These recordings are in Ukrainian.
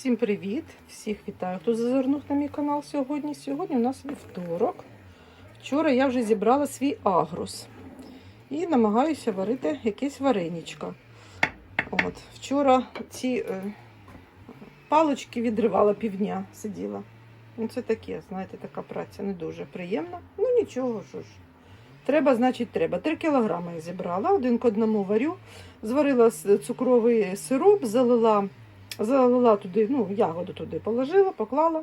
Всім привіт! Всіх вітаю, хто зазирнув на мій канал сьогодні. Сьогодні у нас вівторок. Вчора я вже зібрала свій агрус і намагаюся варити якесь вареничко. От, вчора ці е, палочки відривала півдня, сиділа. Ну, це таке, знаєте, така праця не дуже приємна. Ну нічого, ж. Треба, значить, треба. Три кілограми я зібрала, один к одному варю. Зварила цукровий сироп, залила залила туди, ну, ягоду туди положила, поклала.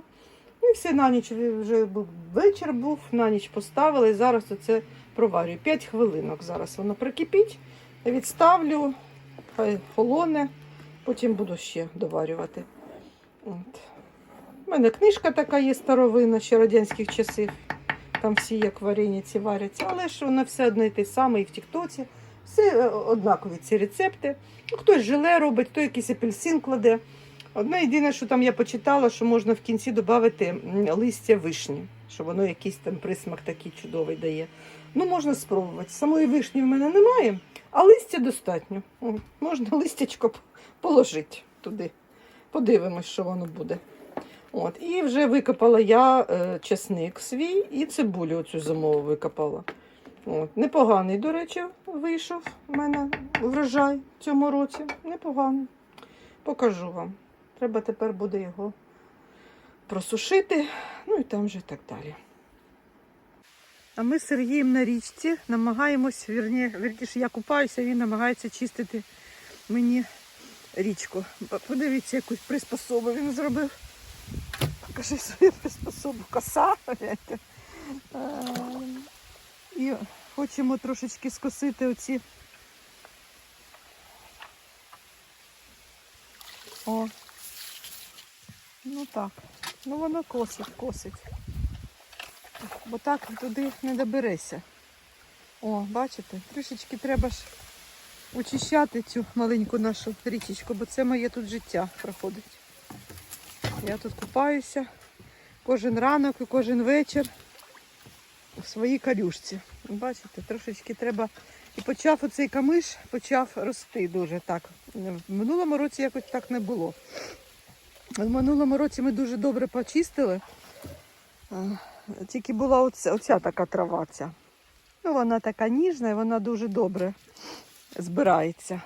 І все на ніч вже був вечір був, на ніч поставила і зараз це проварюю. 5 хвилинок зараз воно прикипіть. Відставлю, хай холоне, потім буду ще доварювати. От. У мене книжка така є старовина ще радянських часів. Там всі як варениці варяться, але ж воно все одне і те саме і в Тіктоці. Все е, однакові ці рецепти. Ну, хтось желе робить, хто якийсь апельсин кладе. Одне єдине, що там я почитала, що можна в кінці додати листя вишні, що воно якийсь там присмак такий чудовий дає. Ну, можна спробувати. Самої вишні в мене немає, а листя достатньо. Можна листячко положити туди. Подивимось, що воно буде. От. І вже викопала я е, чесник свій і цибулю оцю зимову викопала. От. Непоганий, до речі, вийшов у мене врожай цьому році. Непоганий. Покажу вам. Треба тепер буде його просушити, ну і там вже так далі. А ми з Сергієм на річці намагаємось, вірні, вірніше, я купаюся, він намагається чистити мені річку. Подивіться, якусь приспособу він зробив. Покажи свою приспособу. Коса. І хочемо трошечки скосити оці. О. Ну так. Ну воно косить, косить. Бо так туди не доберешся. О, бачите, трішечки треба ж очищати цю маленьку нашу річечку, бо це моє тут життя проходить. Я тут купаюся кожен ранок і кожен вечір у своїй калюшці. Бачите, трошечки треба. І почав оцей камиш почав рости дуже так. В минулому році якось так не було. В минулому році ми дуже добре почистили. Тільки була оця, оця така трава. Ця. Ну, вона така ніжна і вона дуже добре збирається.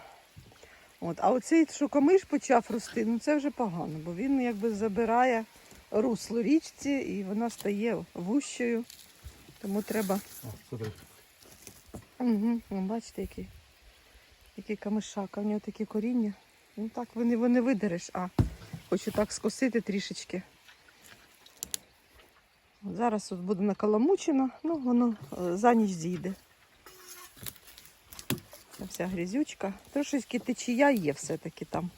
От. А оцей, що камиш почав рости, ну це вже погано, бо він якби забирає русло річці і вона стає вущою. Тому треба. Угу. Бачите, які, які камишака, в нього такі коріння. Ну так вони, вони видереш, а хочу так скосити трішечки. Зараз тут буде накаламучено, ну воно е, за ніч зійде. Ця вся грязючка. Трошечки течія є все-таки там.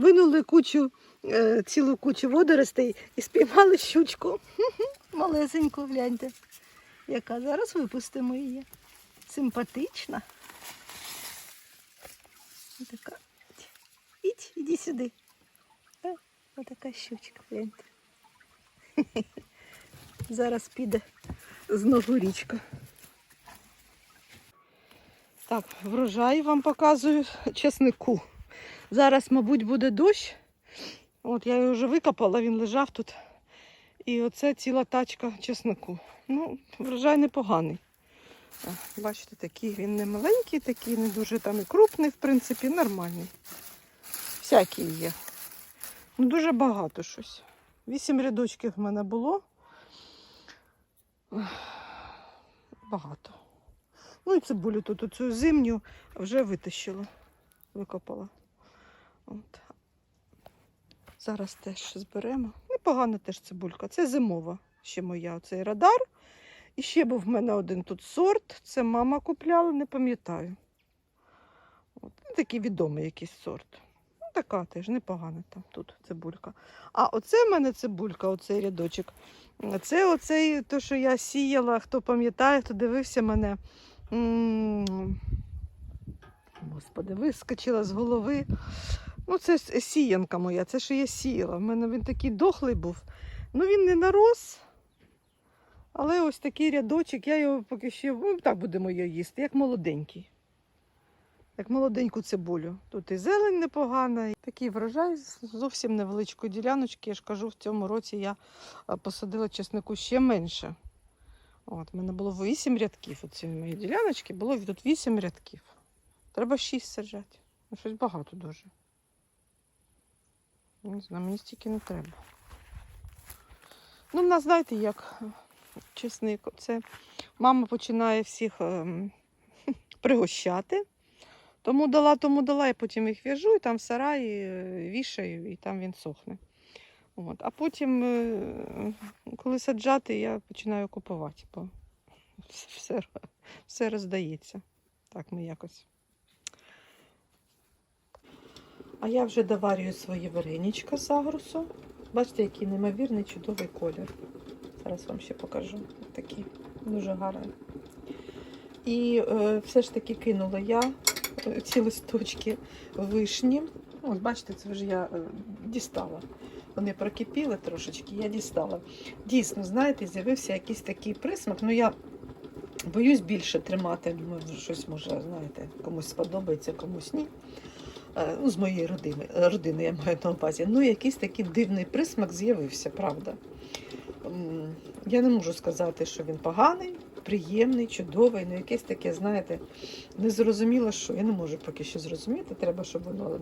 Винули кучу, е, цілу кучу водоростей і спіймали щучку. Малесеньку, гляньте. Яка зараз випустимо її. Симпатична. Така. Ідь, іди сюди. Е, Отака щучка, гляньте. Зараз піде знову річка. Так, врожай вам показую чеснику. Зараз, мабуть, буде дощ. От я його вже викопала, він лежав тут. І оце ціла тачка чеснику. Ну, врожай непоганий. Бачите, такий він не маленький, такий, не дуже там і крупний, в принципі, нормальний. Всякий є. Ну, дуже багато щось. Вісім рядочків в мене було. Багато. Ну і цибулю тут оцю зимню вже витащила, викопала. От. Зараз теж зберемо. Непогана теж цибулька. Це зимова ще моя. Оцей радар. І ще був в мене один тут сорт. Це мама купляла, не пам'ятаю. От. ну, Такий відомий якийсь сорт. Ну, така теж непогана там тут цибулька. А оце в мене цибулька, оцей рядочок. Це оцей, то, що я сіяла, хто пам'ятає, хто дивився мене. М, Господи, вискочила з голови. Ну, це сіянка моя, це що я сіяла. У мене він такий дохлий був. Ну, він не нарос. Але ось такий рядочок, я його поки що, ну так будемо його їсти, як молоденький. як молоденьку цибулю. Тут і зелень непогана, і такий врожай зовсім невеличкої діляночки. Я ж кажу, в цьому році я посадила чеснику ще менше. От, у мене було 8 рядків. Оці мої діляночки було тут 8 рядків. Треба 6 саджати. Ну, щось багато дуже. Не знаю, мені стільки не треба. Ну, в нас, знаєте, як чесник. Це мама починає всіх ем, пригощати. Тому дала, тому дала, і потім їх в'яжу, і там в сараї е, вішаю, і там він сохне. От. А потім, е, коли саджати, я починаю купувати, бо все, все роздається. Так ми якось. А я вже доварюю свої вареничка з агрусу. Бачите, який неймовірний чудовий колір. Зараз вам ще покажу. Такий дуже гарний. І е, все ж таки кинула я е, ці листочки вишні. Ось, бачите, це вже я е, дістала. Вони прокипіли трошечки, я дістала. Дійсно, знаєте, з'явився якийсь такий присмак. Ну, я боюсь більше тримати. Думаю, щось може, знаєте, комусь сподобається, комусь ні. Е, Ну, з моєї родини, родини я маю на увазі. Ну, якийсь такий дивний присмак з'явився, правда. Я не можу сказати, що він поганий, приємний, чудовий, ну якесь таке, знаєте, незрозуміло, що я не можу поки що зрозуміти. Треба, щоб воно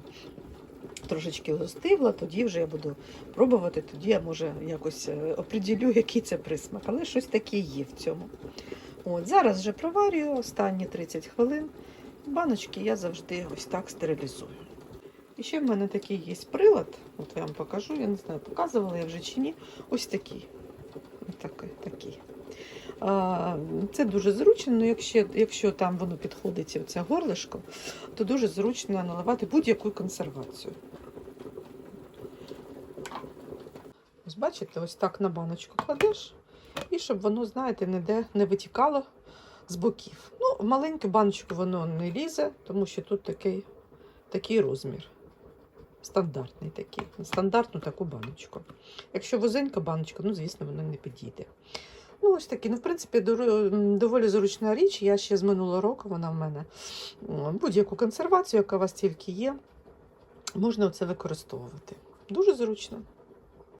трошечки остигло, тоді вже я буду пробувати, тоді я може якось е, оприділю, який це присмак. Але щось таке є в цьому. От, зараз вже проварюю останні 30 хвилин. Баночки я завжди ось так стерилізую. І ще в мене такий є прилад, от я вам покажу, я не знаю, показувала я вже чи ні. Ось такий. Ось такий. такий. Це дуже зручно, ну, якщо, якщо там воно підходить це горлишко, то дуже зручно наливати будь-яку консервацію. Ось бачите, ось так на баночку кладеш, і щоб воно, знаєте, ніде не витікало з боків. Ну, в маленьку баночку воно не лізе, тому що тут такий, такий розмір. Стандартний такий. Стандартну таку баночку. Якщо вузенька баночка, ну, звісно, вона не підійде. Ну, ось такі. Ну, в принципі, доволі зручна річ. Я ще з минулого року вона в мене будь-яку консервацію, яка у вас тільки є, можна це використовувати. Дуже зручно.